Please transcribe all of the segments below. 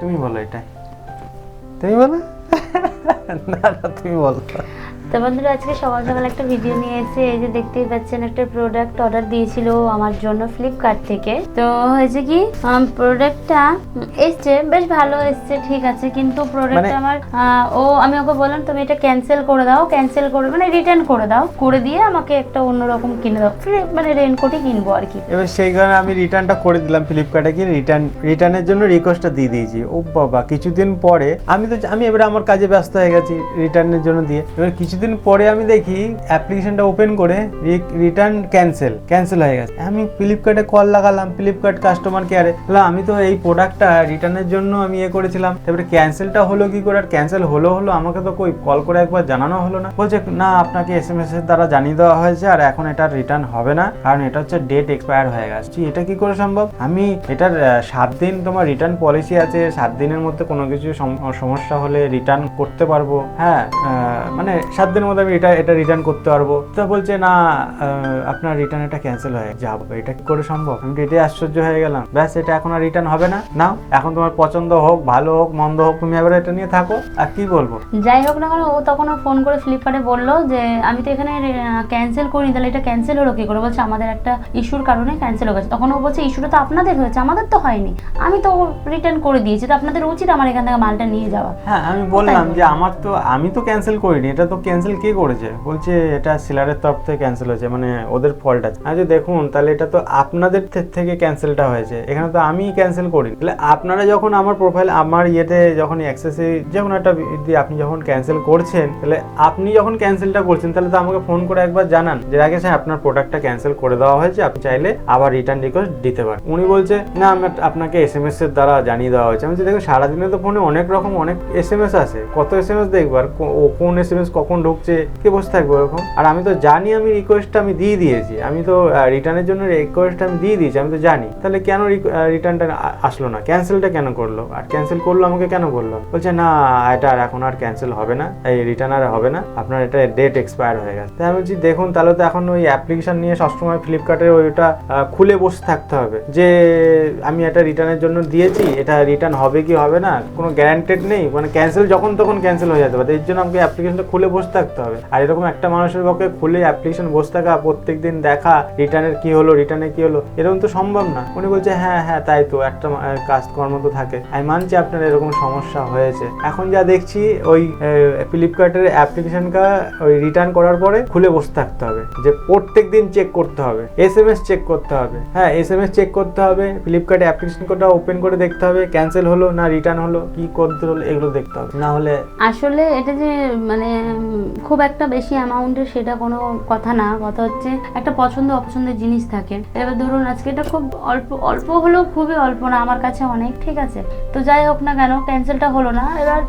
তুমি বলো এটাই। তুমি বলো? না না তুমি বলো। তো বন্ধুরা আজকে সকাল সকাল একটা ভিডিও নিয়ে এসে এই যে দেখতেই পাচ্ছেন একটা প্রোডাক্ট অর্ডার দিয়েছিল আমার জন্য ফ্লিপকার্ট থেকে। তো হয়েছে কি প্রোডাক্টটা এসছে বেশ ভালো এসছে ঠিক আছে। কিন্তু প্রোডাক্টটা মানে- আমার ও আমি ওকে বললাম তুমি এটা ক্যান্সেল করে দাও ক্যান্সেল করে মানে রিটার্ন করে দাও। করে দিয়ে আমাকে একটা অন্যরকম কিনে দাও। মানে রেনকোটই কিনবো আর কি। এবার সেই কারণে আমি রিটার্নটা করে দিলাম ফ্লিপকার্টে গিয়ে রিটার্ন রিটার্নের জন্য রিকোয়েস্টটা দিয়ে দিয়েছি। ও বাবা কিছুদিন পরে আমি তো আমি এবারে আমার কাজে ব্যস্ত হয়ে গেছি রিটার্নের জন্য দিয়ে। এবার কিছুদিন পরে আমি দেখি অ্যাপ্লিকেশনটা ওপেন করে রিটার্ন ক্যান্সেল ক্যান্সেল হয়ে গেছে। আমি ফ্লিপকার্টে কল লাগালাম ফ্লিপকার্ট কাস্টমার কেয়ারে আমি তো এই প্রোডাক্টটা রিটার্নের জন্য আমি ইয়ে করেছিলাম। তারপরে ক্যান্সেলটা হলো কি করে? আর ক্যান্সেল হলো হলো আমাকে তো কই কল করে একবার জানানো হলো না। বলছে, না, আপনাকে এস এম এস এর দ্বারা জানিয়ে দেওয়া হয়েছে আর এখন এটা রিটার্ন হবে না, কারণ এটা হচ্ছে ডেট এক্সপায়ার হয়ে গেছে। এটা কি করে সম্ভব? আমি এটার সাত দিন তোমার রিটার্ন পলিসি আছে, সাত দিনের মধ্যে কোনো কিছু সম- সমস্যা হলে রিটার্ন করতে পারব। হ্যাঁ মানে সাত দিনের মধ্যে আমি এটা এটা রিটার্ন করতে পারব। তো বলছে না আপনার রিটার্ন এটা ক্যান্সেল হয়ে যাব। এটা কি করে সম্ভব? আমি তো এটাই আশ্চর্য হয়ে গেলাম। ব্যাস এটা এখন আর রিটার্ন হবে না। নাও এখন তোমার পছন্দ হোক ভালো হোক মন্দ হোক তুমি এবার এটা নিয়ে থাকো। আর কি বলব? যাই হোক না কেন ও তখন ফোন করে ফ্লিপকার্টে বলল যে আমি তো এখানে ক্যান্সেল করিনি তাহলে এটা ক্যান্সেল হলো কি করে? বলছে আমাদের একটা ইস্যুর কারণে ক্যান্সেল হয়ে গেছে। তখন ও বলছে ইস্যুটা তো আপনাদের হয়েছে আমাদের তো হয়নি। আমি তো রিটার্ন করে দিয়েছি তো আপনাদের উচিত আমার এখান থেকে মালটা নিয়ে যাওয়া। হ্যাঁ আমি বললাম যে আমার তো আমি তো ক্যান্সেল করিনি এটা তো ক্যান্সেল কে করেছে? বলছে এটা সেলারের তরফ থেকে ক্যান্সেল হয়েছে মানে ওদের ফল্ট আছে। আচ্ছা দেখুন, তাহলে এটা তো আপনাদের থেকে ক্যান্সেলটা হয়েছে। এখানে তো আমি ক্যান্সেল করি তাহলে আপনারা যখন আমার প্রোফাইল আমার ইয়েতে যখন অ্যাক্সেসে যখন একটা দিয়ে আপনি যখন ক্যান্সেল করছেন, তাহলে আপনি যখন ক্যান্সেলটা করছেন, তাহলে তো আমাকে ফোন করে একবার জানান যে আগে স্যার আপনার প্রোডাক্টটা ক্যান্সেল করে দেওয়া হয়েছে, আপনি চাইলে আবার রিটার্ন রিকোয়েস্ট দিতে পারেন। উনি বলছে, না, আমি আপনাকে এস এম এস এর দ্বারা জানিয়ে দেওয়া হয়েছে। আমি দেখো সারাদিনে তো ফোনে অনেক রকম, অনেক এস এম এস আছে কত এস এম এস দেখবার কোন এস এম এস কখন ঢুকছে, কে বসে থাকবে ওরকম? আর আমি তো জানি আমি রিকোয়েস্টটা আমি দিয়ে দিয়েছি। আমি তো রিটার্নের জন্য রিকোয়েস্ট আমি দিয়ে দিয়েছি, আমি তো জানি। তাহলে কেন রিটার্নটা আসলো না? ক্যান্সেলটা কেন করল? আর ক্যান্সেল করল আমাকে কেন বলল? বলছে, না, এটা আর এখন আর ক্যান্সেল হবে না। এই রিটার্ন আর হবে না। আপনার এটা ডেট এক্সপায়ার হয়ে গেছে। তাই আমি বলছি, দেখুন, তাহলে তো এখন ওই অ্যাপ্লিকেশন নিয়ে সবসময় ফ্লিপকার্টের ওইটা খুলে বসে থাকতে হবে। যে আমি এটা রিটার্নের জন্য দিয়েছি, এটা রিটার্ন হবে কি হবে না? কোনো গ্যারান্টেড নেই। মানে ক্যান্সেল যখন তখন ক্যান্সেল হয়ে যেতে পারে। এর জন্য আমাকে অ্যাপ্লিকেশনটা খুলে বসে থাকতে হবে। আর এরকম একটা মানুষের পক্ষে খুলে অ্যাপ্লিকেশন বসে থাকা প্রত্যেক দিন দেখা রিটার্নের কি হলো রিটার্নে কি হলো, এরকম তো সম্ভব না। উনি বলছে হ্যাঁ হ্যাঁ তাই তো, একটা কাজকর্ম তো থাকে। আমি মানছি আপনার এরকম সমস্যা হয়েছে। এখন যা দেখছি, ওই ফ্লিপকার্টের অ্যাপ্লিকেশনটা ওই রিটার্ন করার পরে খুলে বসে থাকতে হবে। যে প্রত্যেক দিন চেক করতে হবে। এস এম এস চেক করতে হবে। হ্যাঁ এস এম এস চেক করতে হবে ফ্লিপকার্ট অ্যাপ্লিকেশন কোডটা ওপেন করে দেখতে হবে ক্যান্সেল হলো না রিটার্ন হলো, কি করতে হলো, এগুলো দেখতে হবে। না হলে আসলে এটা যে মানে খুব একটা বেশি অ্যামাউন্টের সেটা কোনো কথা না। কথা হচ্ছে একটা পছন্দ অপছন্দের জিনিস থাকে। এবার ধরুন আজকে এটা খুব অল্প অল্প হলেও খুবই অল্প না, আমার কাছে অনেক, ঠিক আছে। তো যাই হোক না কেন ক্যান্সেলটা হলো না। এবার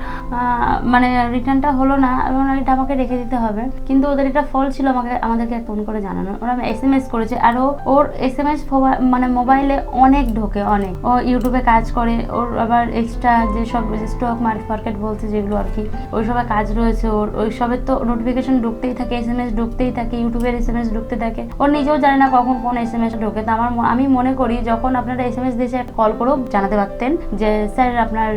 মানে রিটার্নটা হলো না এবং এটা আমাকে রেখে দিতে হবে। কিন্তু ওদের এটা ফল ছিল আমাকে, আমাদেরকে ফোন করে জানানো। ওরা এস এম এস করেছে। আর ওর এস এম এস মানে মোবাইলে অনেক ঢোকে, অনেক। ও ইউটিউবে কাজ করে, ওর আবার এক্সট্রা যেসব স্টক মার্কেট বলছে যেগুলো আর কি, ওইসবে কাজ রয়েছে ওর। ওইসবের তো নোটিফিকেশন ঢুকতেই থাকে এস এম এস ঢুকতেই থাকে ইউটিউবের এস এম এস ঢুকতে থাকে। ওর নিজেও জানে না কখন কোন এস এম এস ঢোকে। তো আমার আমি মনে করি যখন আপনারা এস এম এস দিয়েছে কল করেও জানাতে পারতেন যে স্যার আপনার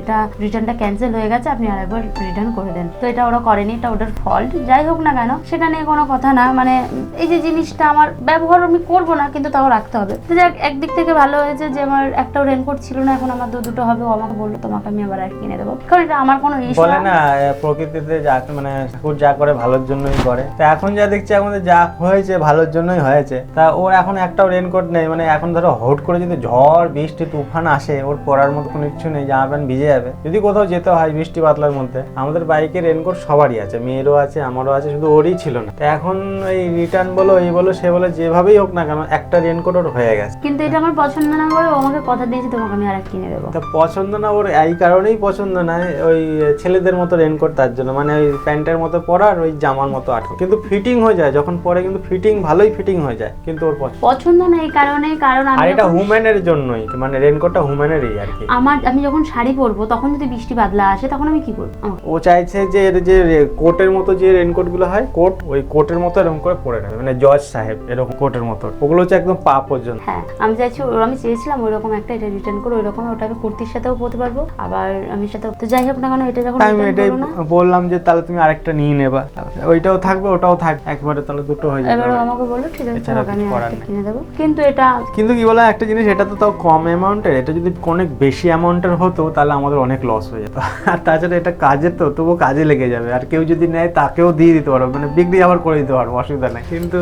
এটা রিটার্নটা ক্যান্সেল হয়ে গেছে আপনি আর একবার রিটার্ন করে দেন। তো এটা ওরা করেনি এটা ওটার ফল্ট যাই হোক না কেন সেটা নিয়ে কোনো কথা না। মানে এই যে জিনিসটা আমার ব্যবহার আমি করব না কিন্তু তাও রাখতে হবে। তো যাক একদিক থেকে ভালো হয়েছে যে আমার একটাও রেনকোট ছিল না এখন আমার দু দুটো হবে। ও আমাকে বলল তোমাকে আমি আবার এক কিনে দেবো। কারণ এটা আমার কোনো ইস্যু বলে না। প্রকৃতিতে যা মানে ঠাকুর যা করে ভালোর জন্যই করে। তা এখন যা দেখছি আমাদের যা হয়েছে ভালোর জন্যই হয়েছে। তা ওর এখন একটাও রেনকোট নেই মানে এখন ধরো হুট করে যদি ঝড় বৃষ্টি তুফান আসে ওর পরার মতো কোনো কিছু নেই জামা প্যান্ট ভিজে যাবে। যদি কোথাও যেতে হয় বৃষ্টি পাতলার মধ্যে আমাদের বাইকে রেনকোট সবারই আছে মেয়েরও আছে আমারও আছে শুধু ওরই ছিল না। তা এখন এই রিটার্ন বলো এই বলো সে বলো যেভাবেই হোক না কেন একটা রেনকোট ওর হয়ে গেছে। কিন্তু এটা আমার পছন্দ না করে আমাকে কথা দিয়েছে তোমাকে আমি আর কিনে দেবো। তা পছন্দ না ওর এই কারণেই পছন্দ না ওই ছেলেদের মতো রেনকোট তার জন্য মানে ওই প্যান্ট প্যান্টের মতো পরা আর ওই জামার মতো আটকে কিন্তু ফিটিং হয়ে যায় যখন পরে কিন্তু ফিটিং ভালোই ফিটিং হয়ে যায় কিন্তু ওর পছন্দ। না এই কারণে কারণ আমি আর এটা হুম্যানের জন্যই মানে রেনকোটটা হুম্যানেরই আর কি। আমার আমি যখন শাড়ি পরবো তখন যদি বৃষ্টি বাদলা আসে তখন আমি কি করব ও চাইছে যে এর যে কোটের মতো যে রেনকোটগুলো হয় কোট ওই কোটের মতো এরকম করে পরে নেবে মানে জজ সাহেব এরকম কোটের মতো। ওগুলো হচ্ছে একদম পা পর্যন্ত। হ্যাঁ আমি চাইছি আমি চেয়েছিলাম ওই রকম একটা এটা রিটার্ন করে ওই রকম ওটা আমি কুর্তির সাথেও পরতে পারব। আবার আমি সাথে তো যাই হোক না কেন এটা যখন আমি এটাই বললাম যে তাহলে তুমি আরেকটা নিয়ে নেবা। ওইটাও থাকবে ওটাও থাকবে একবারে তাহলে দুটো হয়ে যাবে। এবার আমাকে বলো ঠিক আছে এছাড়া আমি কিছু করার নেই। কিনে দেবো। কিন্তু এটা কিন্তু কি বলা একটা জিনিস এটা তো তাও কম অ্যামাউন্টের এটা যদি অনেক বেশি অ্যামাউন্টের হতো তাহলে আমাদের অনেক লস হয়ে যেত। আর তাছাড়া এটা কাজে তো তবুও কাজে লেগে যাবে। আর কেউ যদি নেয় তাকেও দিয়ে দিতে পারব মানে বিক্রি আবার করে দিতে পারব অসুবিধা নেই। কিন্তু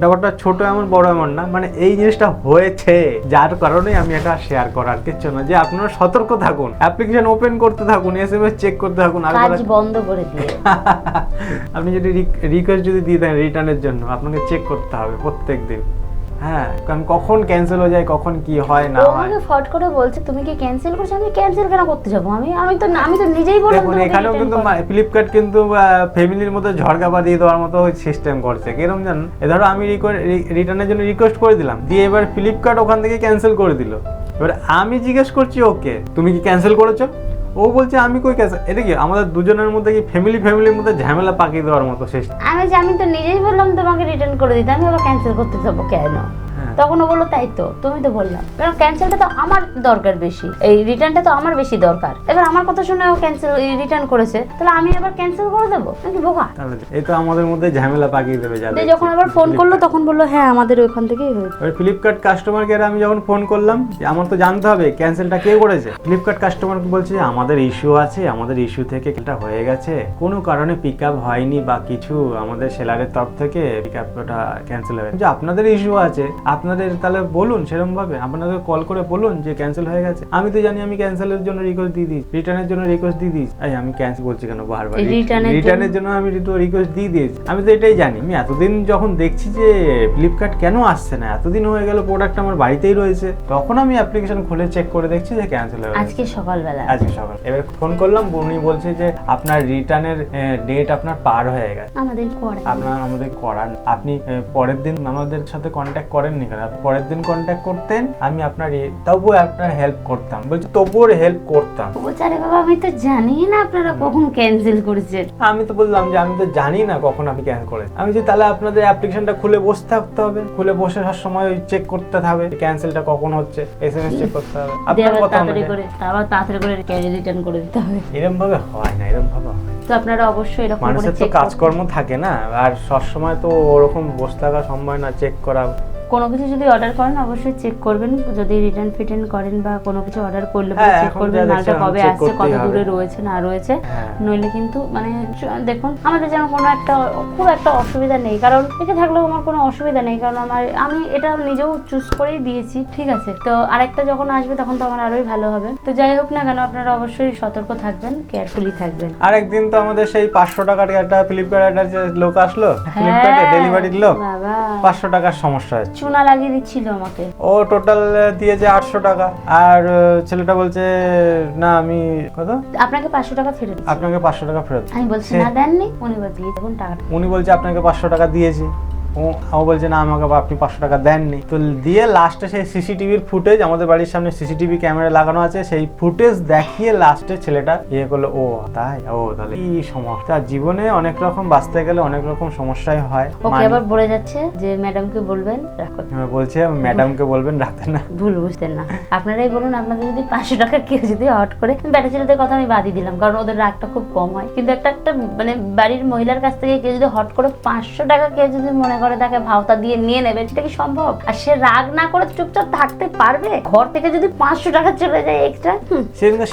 ব্যাপারটা ছোট এমন বড় এমন না। মানে এই জিনিসটা হয়েছে যার কারণে আমি এটা শেয়ার করার কিছু না। যে আপনারা সতর্ক থাকুন অ্যাপ্লিকেশন ওপেন করতে থাকুন এস এম এস চেক করতে থাকুন আর কাজ বন্ধ করে দিয়ে আপনি যদি রিকোয়েস্ট যদি দিয়ে দেন রিটার্নের জন্য আপনাকে চেক করতে হবে প্রত্যেক দিন হ্যাঁ কারণ কখন ক্যান্সেল হয়ে যায় কখন কি হয় না ও হয়। আমাকে ফট করে বলছে তুমি কি ক্যান্সেল করছ? আমি ক্যান্সেল কেন করতে যাব? আমি আমি তো আমি তো নিজেই বললাম দেখুন এখানেও কিন্তু ফ্লিপকার্ট কিন্তু ফ্যামিলির মধ্যে ঝড়কা বাঁধিয়ে দেওয়ার মতো সিস্টেম করছে। কীরকম জানেন? এ ধরো আমি রিটার্নের জন্য রিকোয়েস্ট করে দিলাম দিয়ে এবার ফ্লিপকার্ট ওখান থেকে ক্যান্সেল করে দিল। এবার আমি জিজ্ঞেস করছি ওকে তুমি কি ক্যান্সেল করেছ? ও বলছে, আমি কই ক্যান্সেল এটা কি, আমাদের দুজনের মধ্যে কি ফ্যামিলি ফ্যামিলির মধ্যে ঝামেলা পাকিয়ে দেওয়ার মতো শেষ আমি আমি তো নিজেই বললাম তোমাকে রিটার্ন করে দিতে, আমি আবার ক্যান্সেল করতে যাব কেন। তখন ও বলল তাই তো তুমি তো বললাম। কারণ ক্যান্সেলটা তো আমার দরকার বেশি। এই রিটার্নটা তো আমার বেশি দরকার। এবার আমার কথা শুনে ও ক্যান্সেল রিটার্ন করেছে। তাহলে আমি আবার ক্যান্সেল করে দেবো? নাকি বোকা? এই তো আমাদের মধ্যে ঝামেলা পাকিয়ে দেবে দিয়ে যখন আবার ফোন করল তখন বলল হ্যাঁ আমাদের ওখান থেকেই হয়েছে। এবার ফ্লিপকার্ট কাস্টমার কেয়ারে আমি যখন ফোন করলাম যে আমার তো জানতে হবে ক্যান্সেলটা কে করেছে? ফ্লিপকার্ট কাস্টমার বলছে আমাদের ইস্যু আছে আমাদের ইস্যু থেকে এটা হয়ে গেছে। কোনো কারণে পিক আপ হয়নি বা কিছু আমাদের সেলারের তরফ থেকে পিক আপটা ক্যান্সেল হয়ে গেছে আপনাদের ইস্যু আছে আপনাদের তাহলে বলুন সেরকম ভাবে আপনাদের কল করে বলুন যে ক্যান্সেল হয়ে গেছে। আমি তো জানি আমি ক্যান্সেলের জন্য রিকোয়েস্ট দিয়ে দিই রিটার্নের জন্য রিকোয়েস্ট দিয়ে দিই এই আমি ক্যান্সেল বলছি কেন বারবার? রিটার্নের জন্য? আমি তো রিকোয়েস্ট দিয়ে দিয়েছি। আমি তো এটাই জানি আমি এতদিন যখন দেখছি যে ফ্লিপকার্ট কেন আসছে না এতদিন হয়ে গেল প্রোডাক্ট আমার বাড়িতেই রয়েছে তখন আমি অ্যাপ্লিকেশন খুলে চেক করে দেখছি যে ক্যান্সেল হয়ে গেছে। আজকে সকালবেলা। আজকে সকাল এবার ফোন করলাম উনি বলছে যে আপনার রিটার্নের ডেট আপনার পার হয়ে গেছে। আমাদের করে আপনার আমাদের করান আপনি পরের দিন আমাদের সাথে কন্ট্যাক্ট করেননি কেন আপনি পরের দিন কন্ট্যাক্ট করতেন আমি আপনার তবুও আপনার হেল্প করতাম। বলছি তবুও হেল্প করতাম। বেচারে বাবা আমি তো জানি না আপনারা কখন ক্যান্সেল করেছেন। আমি তো বললাম যে আমি তো জানি না কখন আপনি ক্যান্সেল করেন আমি যে তাহলে আপনাদের অ্যাপ্লিকেশনটা খুলে বসে থাকতে হবে। খুলে বসে সব সময় চেক করতে হবে ক্যান্সেলটা কখন হচ্ছে। এসএমএস চেক করতে হবে। আপনার কথা তাড়াতাড়ি করে আবার তাড়াতাড়ি করে রিটার্ন করে দিতে হবে। এরম ভাবে হয় না এরম ভাবে হয় তো আপনারা অবশ্যই এরকম করে মানুষের তো কাজকর্ম থাকে না। আর সবসময় তো ওরকম বসে থাকা সম্ভব না চেক করা। কোনো কিছু যদি অর্ডার করেন অবশ্যই চেক করবেন। যদি রিটার্ন ফিটার্ন করেন বা কোনো কিছু অর্ডার করলে হ্যাঁ, চেক করবেন মালটা কবে আসছে কত দূরে রয়েছে না রয়েছে। হ্যাঁ। নইলে কিন্তু মানে দেখুন আমাদের যেন কোনো একটা খুব একটা অসুবিধা নেই। কারণ এটা থাকলেও আমার কোনো অসুবিধা নেই। কারণ আমার আমি এটা নিজেও চুজ করেই দিয়েছি ঠিক আছে? তো আরেকটা যখন আসবে তখন তো আমার আরোই ভালো হবে। তো যাই হোক না কেন আপনারা অবশ্যই সতর্ক থাকবেন কেয়ারফুলি থাকবেন। আর একদিন তো আমাদের সেই পাঁচশো টাকার একটা ফ্লিপকার্ট যে লোক আসলো ফ্লিপকার্টে হ্যাঁ, ডেলিভারির লোক পাঁচশো টাকার সমস্যা হচ্ছে চুনা লাগিয়ে দিচ্ছিল আমাকে। ও টোটাল দিয়েছে আটশো টাকা। আর ছেলেটা বলছে না আমি কত? আপনাকে পাঁচশো টাকা ফেরত। আপনাকে পাঁচশো টাকা ফেরত আমি বলছি না দেননি? উনি বলছি এখন টাকা উনি বলছে আপনাকে পাঁচশো টাকা দিয়েছি। ও ও বলছে না আমাকে আপনি পাঁচশো টাকা দেননি। তো দিয়ে লাস্টে সেই সিসিটিভির ফুটেজ আমাদের বাড়ির সামনে সিসিটিভি ক্যামেরা লাগানো আছে সেই ফুটেজ দেখিয়ে লাস্টে ছেলেটা ইয়ে করল ও তাই? ও তাহলে কি সমস্যা? জীবনে অনেক রকম বাঁচতে গেলে অনেক রকম সমস্যাই হয়। ওকে মানে- আবার বলে যাচ্ছে যে ম্যাডামকে বলবেন রাখো। হ্যাঁ, বলছে ম্যাডামকে বলবেন রাখতে না। ভুল বুঝতেন না। আপনারাই বলুন আপনাদের যদি পাঁচশো টাকা কেউ যদি হট করে ব্যাটা ছেলেদের কথা আমি বাদই দিলাম কারণ ওদের রাগটা খুব কম হয়। কিন্তু একটা একটা মানে বাড়ির মহিলার কাছ থেকে কেউ যদি হট করে পাঁচশো টাকা কেউ যদি মনে করে তাকে ভাওতা দিয়ে নিয়ে নেবে সেটা কি সম্ভব? আর সে রাগ না করে চুপচাপ থাকতে পারবে? ঘর থেকে যদি পাঁচশো টাকা চলে যায় এক্সট্রা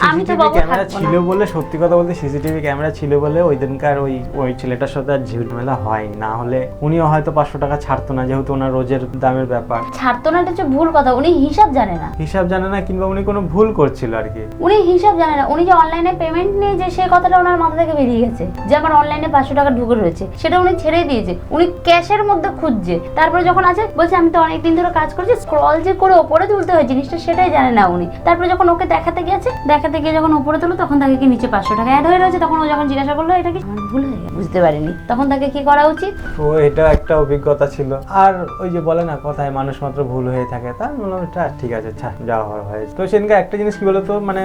আমি তো ক্যামেরা ছিল বলে সত্যি কথা বলতে সিসিটিভি ক্যামেরা ছিল বলে ওই দিনকার ওই ওই ছেলেটার সাথে আর ঝিলমেলা হয় না। হলে উনিও হয়তো পাঁচশো টাকা ছাড়তো না যেহেতু ওনার রোজের দামের ব্যাপার। ছাড়তো না এটা হচ্ছে ভুল কথা। উনি হিসাব জানে না। হিসাব জানে না কিংবা উনি কোনো ভুল করছিল আর কি। উনি হিসাব জানে না। উনি যে অনলাইনে পেমেন্ট নিয়ে যে সেই কথাটা ওনার মাথা থেকে বেরিয়ে গেছে যে আমার অনলাইনে পাঁচশো টাকা ঢুকে রয়েছে সেটা উনি ছেড়ে দিয়েছে। উনি ক্যাশের মধ্যে খুঁজছে। তারপরে যখন আছে, বলছে, আমি তো অনেকদিন ধরে কাজ করছি স্ক্রল যে করে ওপরে তুলতে হয়, জিনিসটা সেটাই জানে না উনি। তারপরে যখন ওকে দেখাতে গেছে দেখাতে গিয়ে যখন ওপরে তুলো, তখন তাকে কি নিচে পাঁচশো টাকা অ্যাড হয়ে রয়েছে, তখন ও যখন জিজ্ঞাসা করল, এটা কি? ভুল হয়ে বুঝতে পারিনি। তখন তাকে কি করা উচিত? তো এটা একটা অভিজ্ঞতা ছিল। আর ওই যে বলে না, কথায় মানুষ মাত্র ভুল হয়ে থাকে। তা বললাম এটা ঠিক আছে, ছা, যা হওয়ার হয়েছে তো সেদিনকে একটা জিনিস কি বলতো মানে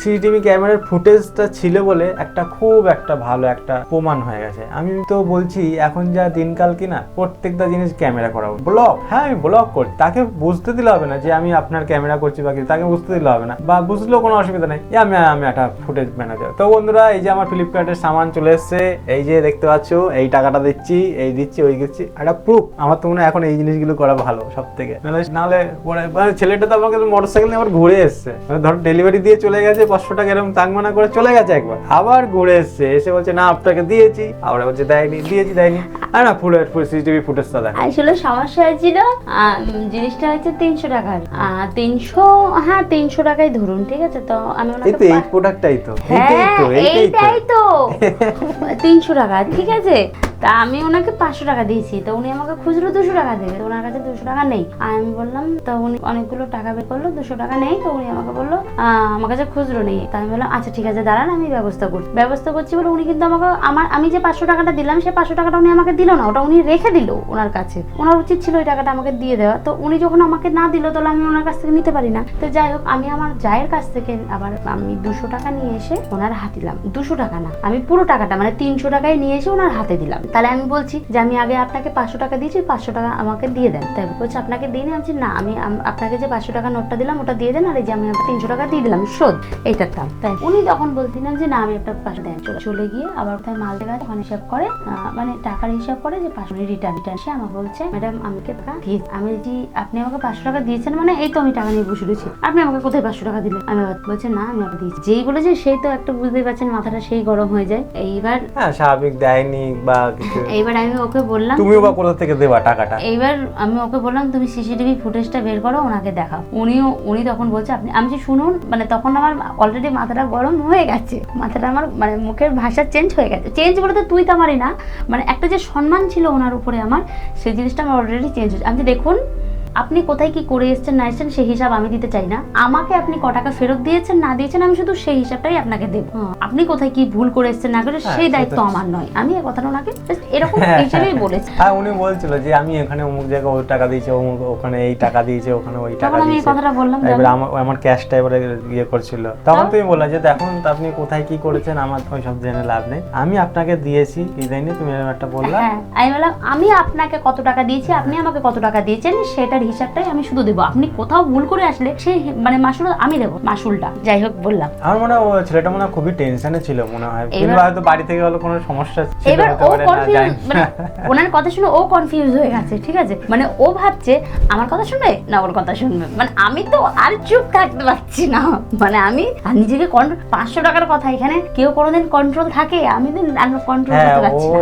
সিসিটিভি ক্যামেরার ফুটেজটা ছিল বলে একটা খুব একটা ভালো একটা প্রমাণ হয়ে গেছে। আমি তো বলছি, এখন যা দিনকাল কি না প্রত্যেকটা জিনিস ক্যামেরা করা ব্লগ হ্যাঁ আমি ব্লগ করছি। তাকে বুঝতে দিলে হবে না যে আমি আপনার ক্যামেরা করছি বা কিছু তাকে বুঝতে দিলে হবে না। বা বুঝলেও কোনো অসুবিধা নেই। আমি আমি একটা ফুটেজ ম্যানেজার তো বন্ধুরা, এই যে আমার ফ্লিপকার্টের সামান চলে এসেছে। এই যে দেখতে পাচ্ছ এই টাকাটা দিচ্ছি এই দিচ্ছি ওই দিচ্ছি। একটা প্রুফ আমার তো মনে হয় এখন এই জিনিসগুলো করা ভালো সব থেকে নাহলে পরে মানে ছেলেটা তো আমাকে মোটর সাইকেল নিয়ে আবার ঘুরে এসছে। ধর ডেলিভারি দিয়ে চলে গেছে পাঁচশো টাকা এরকম তাংমানা করে চলে গেছে একবার। আবার ঘুরে এসছে এসে বলছে না আপনাকে দিয়েছি। আবার বলছে দেয়নি দিয়েছি দেয়নি। আর না ফুলের ফুল সিসিটিভি ফুটেজটা দেখ। আসলে সমস্যা হয়েছিল জিনিসটা হচ্ছে তিনশো টাকার তিনশো হ্যাঁ তিনশো টাকাই ধরুন ঠিক আছে? তো আমি এই তো এই প্রোডাক্টটাই তো। হ্যাঁ এইটাই তো। এইটাই তো তো। তিনশো টাকা ঠিক আছে? তা আমি ওনাকে পাঁচশো টাকা দিয়েছি, তো উনি আমাকে খুচরো দুশো টাকা দেবে, তো ওনার কাছে দুশো টাকা নেই। আমি বললাম, তো উনি অনেকগুলো টাকা বের করল, দুশো টাকা নেই, তো উনি আমাকে বলল আমার কাছে খুচরো নেই। তা আমি বললাম আচ্ছা ঠিক আছে, দাঁড়ান, আমি ব্যবস্থা করছি। ব্যবস্থা করছি বলে উনি কিন্তু আমাকে, আমার, আমি যে পাঁচশো টাকাটা দিলাম, সে পাঁচশো টাকাটা উনি আমাকে দিল না, ওটা উনি রেখে দিল ওনার কাছে। ওনার উচিত ছিল ওই টাকাটা আমাকে দিয়ে দেওয়া। তো উনি যখন আমাকে না দিল, তাহলে আমি ওনার কাছ থেকে নিতে পারি না। তো যাই হোক, আমি আমার জায়ের কাছ থেকে আবার আমি দুশো টাকা নিয়ে এসে ওনার হাতে দিলাম। দুশো টাকা না, আমি পুরো টাকাটা মানে তিনশো টাকায় নিয়ে এসে ওনার হাতে দিলাম। তাহলে আমি বলছি যে আমি আগে আপনাকে পাঁচশো টাকা দিয়েছি, পাঁচশো টাকা আমাকে দিয়ে দেন। তাই বলছে, আপনাকে দিই আমি না, আমি আপনাকে যে পাঁচশো টাকা নোটটা দিলাম, ওটা দিয়ে দেন, আর এই যে আমি তিনশো টাকা দিয়ে দিলাম, শোধ এইটার দাম তাই উনি তখন বলছিলেন যে না, আমি আপনাকে পাঁচশো দেন, চলে গিয়ে আবার কোথায় মাল দেখা তখন হিসাব করে মানে টাকার হিসাব করে যে পাঁচশো রিটার্ন রিটার্ন সে আমাকে বলছে, ম্যাডাম, আমাকে টাকা দিয়ে আমি বলছি, আপনি আমাকে পাঁচশো টাকা দিয়েছেন মানে এই তো আমি টাকা নিয়ে বসে রয়েছি। আপনি আমাকে কোথায় পাঁচশো টাকা দিলেন? আমি বলছে না, আমি আপনাকে দিয়েছি। যেই বলেছে সেই তো একটা বুঝতেই পারছেন, মাথাটা সেই গরম হয়ে যায়। এইবার হ্যাঁ স্বাভাবিক, দেয়নি বা এইবার আমি ওকে বললাম তুমিও বা কোথা থেকে দেবা টাকাটা? এইবার আমি ওকে বললাম তুমি সিসিটিভি ফুটেজটা বের করো ওনাকে দেখাও। উনিও উনি তখন বলছে আপনি আমি শুনুন মানে তখন আমার অলরেডি মাথাটা গরম হয়ে গেছে। মাথাটা আমার মানে মুখের ভাষা চেঞ্জ হয়ে গেছে। চেঞ্জ বলে তো তুই তো আমারই না। মানে একটা যে সম্মান ছিল ওনার উপরে আমার সেই জিনিসটা আমার অলরেডি চেঞ্জ হয়েছে। আমি দেখুন আপনি কোথায় কি করে এসেছেন না এসেছেন সেই হিসাব আমি দিতে চাই না। আমাকে আপনি ক টাকা ফেরত দিয়েছেন না দিয়েছেন আমি শুধু সেই হিসাবটাই আপনাকে দেব। হ্যাঁ, আপনি কোথায় কি ভুল করে এসেছেন না করে হ্যাঁ, সেই দায়িত্ব আমার নয়। আমি এই কথাটা ওনাকে এরকম হিসেবেই বলেছি। হ্যাঁ উনি বলছিল যে আমি এখানে অমুক জায়গায় ওই টাকা দিয়েছে অমুক ওখানে এই টাকা দিয়েছে ওখানে ওই টাকা তখন আমি এই কথাটা বললাম এবার আমার আমার ক্যাশটা এবারে ইয়ে করছিল। তখন? তুমি বললে যে দেখুন আপনি কোথায় কি করেছেন আমার ওই সব জেনে লাভ নেই। আমি আপনাকে দিয়েছি কি দেয়নি তুমি একটা বললা। হ্যাঁ আমি বললাম আমি আপনাকে কত টাকা দিয়েছি আপনি আমাকে কত টাকা দিয়েছেন সেটার হিসাবটাই আমি শুধু দেবো। আপনি কোথাও ভুল করে আসলে সেই মানে মাসুল আমি দেবো মাসুলটা যাই হোক বললাম। আমার মনে হয় ও ছেলেটা মনে হয় খুবই টেনশনে ছিল মনে হয়। কিংবা হয়তো বাড়ি থেকে হলো কোনো সমস্যা ছিল এবার ও কনফিউজ মানে ওনার কথা শুনে ও কনফিউজ হয়ে গেছে ঠিক আছে? মানে ও ভাবছে আমার কথা শুনবে? না ওর কথা শুনবে। মানে আমি তো আর চুপ থাকতে পারছি না। মানে আমি আর নিজেকে পাঁচশো টাকার কথা এখানে কেউ কোনোদিন কন্ট্রোল থাকে? আমি দিন কন্ট্রোল হ্যাঁ করতে ও পারছি না।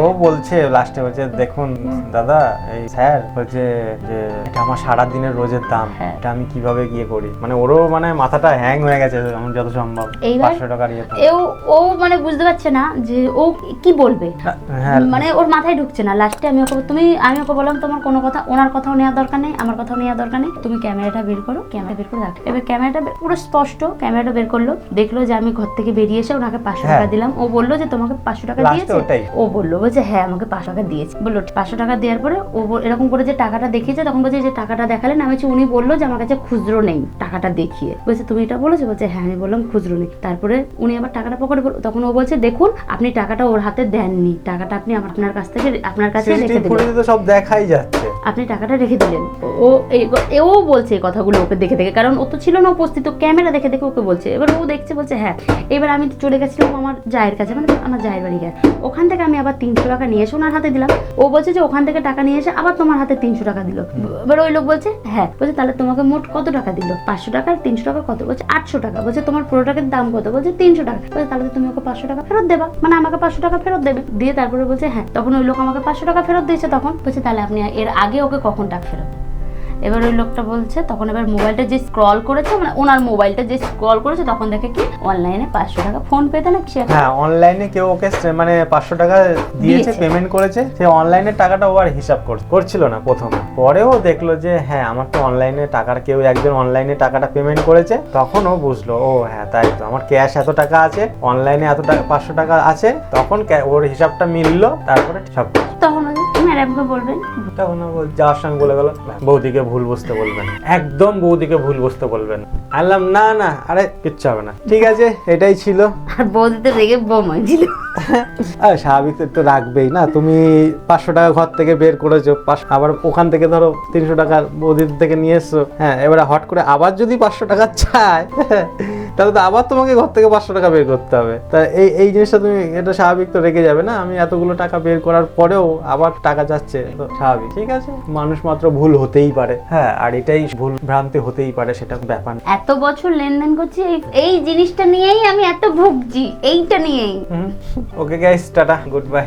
ও বলছে লাস্টে বলছে দেখুন দাদা এই স্যার বলছে যে এটা আমার সারা দিনের রোজের দাম হ্যাঁ। এটা আমি কীভাবে গিয়ে করি? মানে ওরও মানে মাথাটা হ্যাং হয়ে গেছে আমার যত সম্ভব এইবার- পাঁচশো টাকার ইয়ে এও ও মানে বুঝতে পারছে না যে ও কি বলবে। হ্যাঁ মানে ওর মাথায় ঢুকছে না। লাস্টে আমি ওকে তুমি আমি ওকে বললাম তোমার কোনো কথা ওনার কথাও নেওয়ার দরকার নেই আমার কথাও নেওয়ার দরকার নেই। তুমি ক্যামেরাটা বের করো ক্যামেরা বের করে রাখো। এবার ক্যামেরাটা পুরো স্পষ্ট ক্যামেরাটা বের করল। দেখল যে আমি ঘর থেকে বেরিয়ে এসে ওনাকে পাঁচশো হ্যাঁ। টাকা দিলাম। ও বলল যে তোমাকে পাঁচশো টাকা দিয়েছে? ও বলল বলছে হ্যাঁ আমাকে পাঁচশো টাকা দিয়েছে। বলল পাঁচশো টাকা দেওয়ার পরে ও এরকম করে যে টাকাটা দেখিয়েছে তখন বলছে যে টাকাটা দেখালেন আমি বলছি উনি বলল যে আমার কাছে খুচরো নেই টাকাটা দেখিয়ে। বলছে তুমি এটা বলেছ? বলছে হ্যাঁ আমি বললাম খুচরো নেই। তারপরে উনি আবার টাকাটা পকেটে বল- তখন ও বলছে দেখুন আপনি টাকাটা ওর হাতে দেননি টাকাটা আপনি আপনার কাছ থেকে আপনার কাছে রেখে দিলেন। সব দেখাই যাচ্ছে। আপনি টাকাটা রেখে দিলেন। ও এই এও বলছে এই কথাগুলো ওকে দেখে দেখে কারণ ও তো ছিল না উপস্থিত ক্যামেরা দেখে দেখে ওকে বলছে। এবার ও দেখছে বলছে হ্যাঁ এবার আমি চলে গেছিলাম আমার জায়ের কাছে মানে আমার জায়ের বাড়ি গেছে। ওখান থেকে আমি আবার তিনশো টাকা নিয়ে এসে ওনার হাতে দিলাম। ও বলছে যে ওখান থেকে টাকা নিয়ে এসে আবার তোমার হাতে তিনশো টাকা দিল। এবার ওই লোক বলছে হ্যাঁ। বলছে, তাহলে তোমাকে মোট কত টাকা দিল? পাঁচশো টাকা, তিনশো টাকা, কত? বলছে, আটশো টাকা। বলছে, তোমার পুরো টাকার দাম কত? বলছে, তিনশো টাকা। বলছে, তাহলে তুমি ওকে পাঁচশো টাকা ফেরত দেবা। মানে আমাকে পাঁচশো টাকা ফেরত দেবে? দিয়ে তারপরে বলছে হ্যাঁ। তখন ওই লোক আমাকে পাঁচশো টাকা ফেরত দিয়েছে তখন। বলছে, তাহলে আপনি এর আগে ওকে কখন টাকা ফেরত এবার ওই লোকটা বলছে তখন এবার মোবাইলটা যে স্ক্রল করেছে মানে ওনার মোবাইলটা যে স্ক্রল করেছে তখন দেখে কি অনলাইনে পাঁচশো টাকা ফোন পেতে না সে হ্যাঁ অনলাইনে কেউ ওকে মানে পাঁচশো টাকা দিয়েছে। পেমেন্ট করেছে সে অনলাইনের টাকাটা ও আর হিসাব কর- করছিল না প্রথমে পরেও দেখল যে হ্যাঁ আমার তো অনলাইনে টাকার কেউ একজন অনলাইনে টাকাটা পেমেন্ট করেছে তখন ও বুঝলো ও হ্যাঁ তাই তো আমার ক্যাশ এত টাকা আছে অনলাইনে এত টাকা পাঁচশো টাকা আছে তখন ওর হিসাবটা মিললো তারপরে সব। তখন ম্যাডামকে বলবেন? তখন বল- যাওয়ার সঙ্গে বলে গেল। বৌদিকে ভুল বুঝতে বলবেন। একদম বৌদিকে ভুল বুঝতে বলবেন। আনলাম না না আরে কিচ্ছু হবে না। ঠিক আছে এটাই ছিল। আর বৌদি তো রেগে বোম হয়েছিল। আর স্বাভাবিক তো রাখবেই না। তুমি পাঁচশো টাকা ঘর থেকে বের করেছ আবার ওখান থেকে ধরো তিনশো টাকা বৌদির থেকে নিয়ে এসছো। হ্যাঁ এবারে হট করে আবার যদি পাঁচশো টাকা চায় তাহলে তো আবার তোমাকে ঘর থেকে পাঁচশো টাকা বের করতে হবে। তা এই এই জিনিসটা তুমি এটা স্বাভাবিক তো রেখে যাবে না। আমি এতগুলো টাকা বের করার পরেও আবার টাকা যাচ্ছে তো স্বাভাবিক। ঠিক আছে? মানুষ মাত্র ভুল হতেই পারে। হ্যাঁ আর এটাই ভুল ভ্রান্তি হতেই পারে সেটা ব্যাপার এত বছর লেনদেন করছি এই- এই জিনিসটা নিয়েই আমি এত ভুগছি এইটা নিয়েই। Okay guys tata good bye